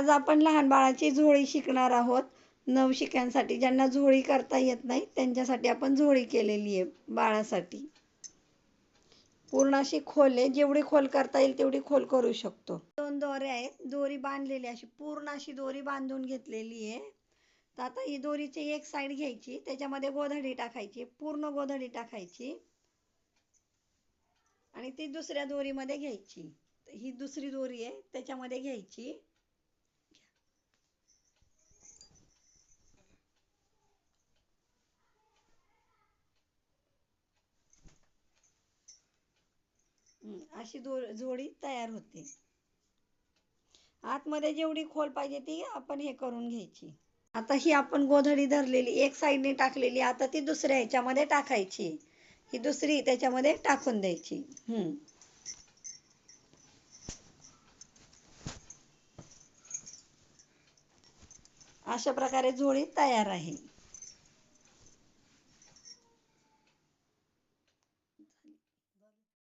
आज आपण लहान बाळाची झोळी शिकणार आहोत. नवशिक्यांसाठी ज्यांना झोळी करता येत नाही त्यांच्यासाठी आपण झोळी केलेली आहे बाळासाठी. पूर्ण अशी खोल आहे जेवढी खोल करता येईल तेवढी खोल करू शकतो. दोन दोरे आहेत दोरी बांधलेली अशी पूर्ण अशी दोरी बांधून घेतलेली आहे. तर आता ही दोरीची एक साईड घ्यायची त्याच्यामध्ये गोधडी टाकायची पूर्ण गोधडी टाकायची. आणि ती दुसऱ्या दोरीमध्ये घ्यायची. ही दुसरी दोरी आहे त्याच्यामध्ये घ्यायची. अशी दो जोडी तयार होते. आतमध्ये जेवढी खोल पाहिजे ती आपण हे करून घ्यायची. आता ही आपण गोधडी धरलेली एक साईडने टाकलेली आता ती दुसऱ्या ह्याच्यामध्ये टाकायची. ही दुसरी त्याच्यामध्ये टाकून द्यायची. हम्म. अशा प्रकारे जोडी तयार आहे.